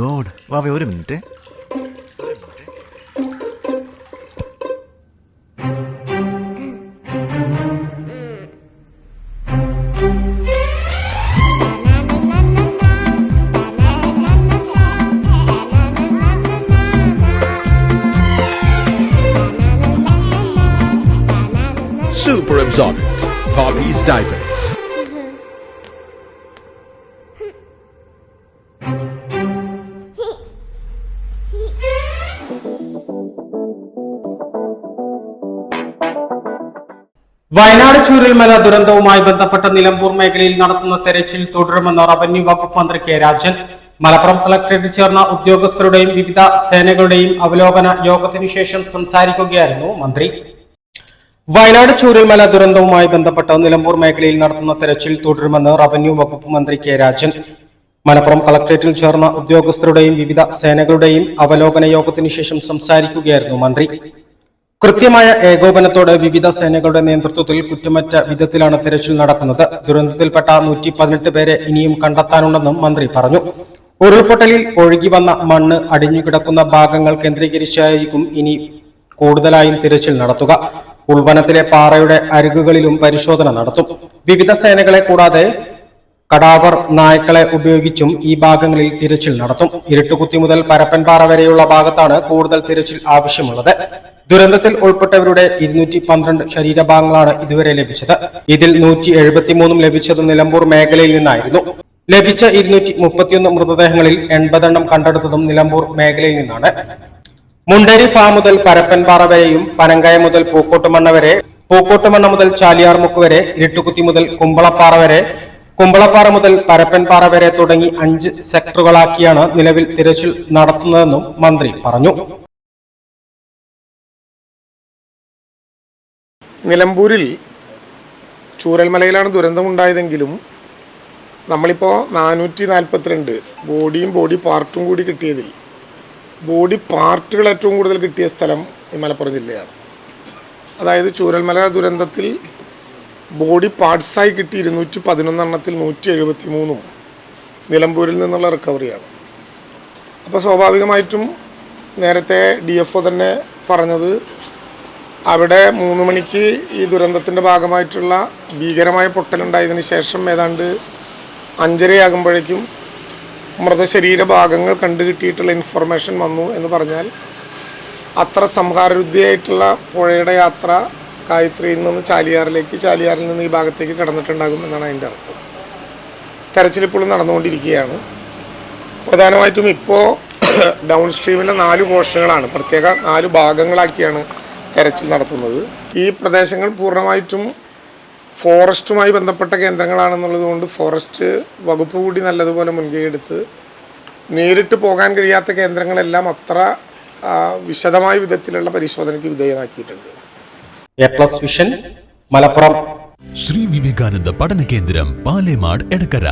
God വാവേ ഒരു minute Super absorbent. Poppy's diapers. Wayanad Chooralmala ദുരന്തവുമായി ബന്ധപ്പെട്ട നിലമ്പൂർ മേഖലയിൽ നടത്തുന്ന തെരച്ചിൽ തുടരുമെന്ന് റവന്യൂ വകുപ്പ് മന്ത്രി കെ രാജൻ. മലപ്പുറം കളക്ടറേറ്റിൽ ചേർന്ന ഉദ്യോഗസ്ഥരുടെയും വിവിധ സേനകളുടെയും അവലോകന യോഗത്തിനു ശേഷം സംസാരിക്കുകയായിരുന്നു മന്ത്രി. വയനാട് ചൂരൽമല ദുരന്തവുമായി ബന്ധപ്പെട്ട നിലമ്പൂർ മേഖലയിൽ നടത്തുന്ന തെരച്ചിൽ തുടരുമെന്ന് റവന്യൂ വകുപ്പ് മന്ത്രി കെ രാജൻ. മലപ്പുറം കളക്ടറേറ്റിൽ ചേർന്ന ഉദ്യോഗസ്ഥരുടെയും വിവിധ സേനകളുടെയും അവലോകന യോഗത്തിനു ശേഷം സംസാരിക്കുകയായിരുന്നു മന്ത്രി. കൃത്യമായ ഏകോപനത്തോടെ വിവിധ സേനകളുടെ നേതൃത്വത്തിൽ കുറ്റമറ്റ വിധത്തിലാണ് തിരച്ചിൽ നടക്കുന്നത്. ദുരന്തത്തിൽപ്പെട്ട നൂറ്റി പതിനെട്ട് പേരെ ഇനിയും കണ്ടെത്താനുണ്ടെന്നും മന്ത്രി പറഞ്ഞു. ഉരുൾപൊട്ടലിൽ ഒഴുകി വന്ന മണ്ണ് അടിഞ്ഞുകിടക്കുന്ന ഭാഗങ്ങൾ കേന്ദ്രീകരിച്ചായിരിക്കും ഇനി കൂടുതലായും തിരച്ചിൽ നടത്തുക. ഉൾവനത്തിലെ പാറയുടെ അരികുകളിലും പരിശോധന നടത്തും. വിവിധ സേനകളെ കൂടാതെ കടാവർ നായ്ക്കളെ ഉപയോഗിച്ചും ഈ ഭാഗങ്ങളിൽ തിരച്ചിൽ നടത്തും. ഇരുട്ടുകുത്തി മുതൽ പരപ്പൻപാറ വരെയുള്ള ഭാഗത്താണ് കൂടുതൽ തിരച്ചിൽ ആവശ്യമുള്ളത്. ദുരന്തത്തിൽ ഉൾപ്പെട്ടവരുടെ ഇരുന്നൂറ്റി പന്ത്രണ്ട് ശരീരഭാഗങ്ങളാണ് ഇതുവരെ ലഭിച്ചത്. ഇതിൽ നൂറ്റി എഴുപത്തിമൂന്നും ലഭിച്ചത് നിലമ്പൂർ മേഖലയിൽ നിന്നായിരുന്നു. ലഭിച്ച ഇരുന്നൂറ്റി മുപ്പത്തിയൊന്ന് മൃതദേഹങ്ങളിൽ എൺപതെണ്ണം കണ്ടെടുത്തതും നിലമ്പൂർ മേഖലയിൽ നിന്നാണ്. മുണ്ടേരി ഫാം മുതൽ പരപ്പൻപാറ വരെയും പനങ്കായ മുതൽ പൂക്കോട്ടുമണ്ണ വരെ പൂക്കോട്ടുമണ്ണ മുതൽ ചാലിയാർമുക്ക് വരെ ഇരുട്ടുകുത്തി മുതൽ കുമ്പളപ്പാറ വരെ കുമ്പളപ്പാറ മുതൽ പരപ്പൻപാറ വരെ തുടങ്ങി അഞ്ച് സെക്ടറുകളാക്കിയാണ് നിലവിൽ തിരച്ചിൽ നടത്തുന്നതെന്നും മന്ത്രി പറഞ്ഞു. നിലമ്പൂരിൽ ചൂരൽമലയിലാണ് ദുരന്തമുണ്ടായതെങ്കിലും നമ്മളിപ്പോൾ നാനൂറ്റി നാൽപ്പത്തിരണ്ട് ബോഡിയും ബോഡി പാർട്ടും കൂടി കിട്ടിയതിൽ ബോഡി പാർട്ടുകൾ ഏറ്റവും കൂടുതൽ കിട്ടിയ സ്ഥലം ഈ മലപ്പുറം ജില്ലയാണ്. അതായത് ചൂരൽമല ദുരന്തത്തിൽ ബോഡി പാർട്സായി കിട്ടി ഇരുന്നൂറ്റി പതിനൊന്നെണ്ണത്തിൽ നൂറ്റി എഴുപത്തി മൂന്നും നിലമ്പൂരിൽ നിന്നുള്ള റിക്കവറിയാണ്. അപ്പോൾ സ്വാഭാവികമായിട്ടും നേരത്തെ ഡി എഫ് ഒ തന്നെ പറഞ്ഞത് അവിടെ മൂന്ന് മണിക്ക് ഈ ദുരന്തത്തിന്റെ ഭാഗമായിട്ടുള്ള ഭീകരമായ പൊട്ടലുണ്ടായതിനു ശേഷം ഏതാണ്ട് അഞ്ചരയാകുമ്പോഴേക്കും മൃതശരീര ഭാഗങ്ങൾ കണ്ടു കിട്ടിയിട്ടുള്ള ഇൻഫർമേഷൻ വന്നു എന്ന് പറഞ്ഞാൽ അത്ര സംഹാരരുദ്ധിയായിട്ടുള്ള പുഴയുടെ യാത്ര കായത്രിയിൽ നിന്ന് ചാലിയാറിലേക്ക് ചാലിയാറിൽ നിന്ന് ഈ ഭാഗത്തേക്ക് കടന്നിട്ടുണ്ടാകും എന്നാണ് അതിന്റെ അർത്ഥം. തെരച്ചിലിപ്പോഴും നടന്നുകൊണ്ടിരിക്കുകയാണ്. പ്രധാനമായിട്ടും ഇപ്പോൾ ഡൗൺ സ്ട്രീമിലെ നാല് പോർഷനുകളാണ് പ്രത്യേക നാല് ഭാഗങ്ങളാക്കിയാണ് തെരച്ചിൽ നടത്തുന്നത്. ഈ പ്രദേശങ്ങൾ പൂർണമായിട്ടും ഫോറസ്റ്റുമായി ബന്ധപ്പെട്ട കേന്ദ്രങ്ങളാണെന്നുള്ളത് കൊണ്ട് ഫോറസ്റ്റ് വകുപ്പ് കൂടി നല്ലതുപോലെ മുൻകൈ എടുത്ത് നേരിട്ട് പോകാൻ കഴിയാത്ത കേന്ദ്രങ്ങളെല്ലാം അത്ര വിശദമായ വിധത്തിലുള്ള പരിശോധനയ്ക്ക് വിധേയമാക്കിയിട്ടുണ്ട്. A plus vision Malappuram. Sri Vivekananda പഠന കേന്ദ്രം പാലേമാട് എടക്കര.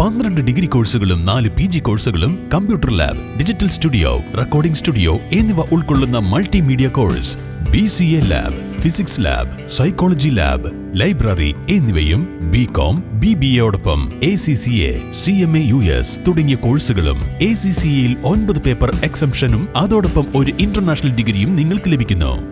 പന്ത്രണ്ട് ഡിഗ്രി കോഴ്സുകളും നാല് പി ജി കോഴ്സുകളും computer lab digital studio recording studio എന്നിവ ഉൾക്കൊള്ളുന്ന multimedia course B C A lab physics lab psychology lab library എന്നിവയും B com B B എയോടൊപ്പം A C C A C M A U S തുടങ്ങിയ കോഴ്സുകളും A C C എയിൽ ഒൻപത് paper എക്സംഷനും അതോടൊപ്പം ഒരു international ഡിഗ്രിയും നിങ്ങൾക്ക് ലഭിക്കുന്നു.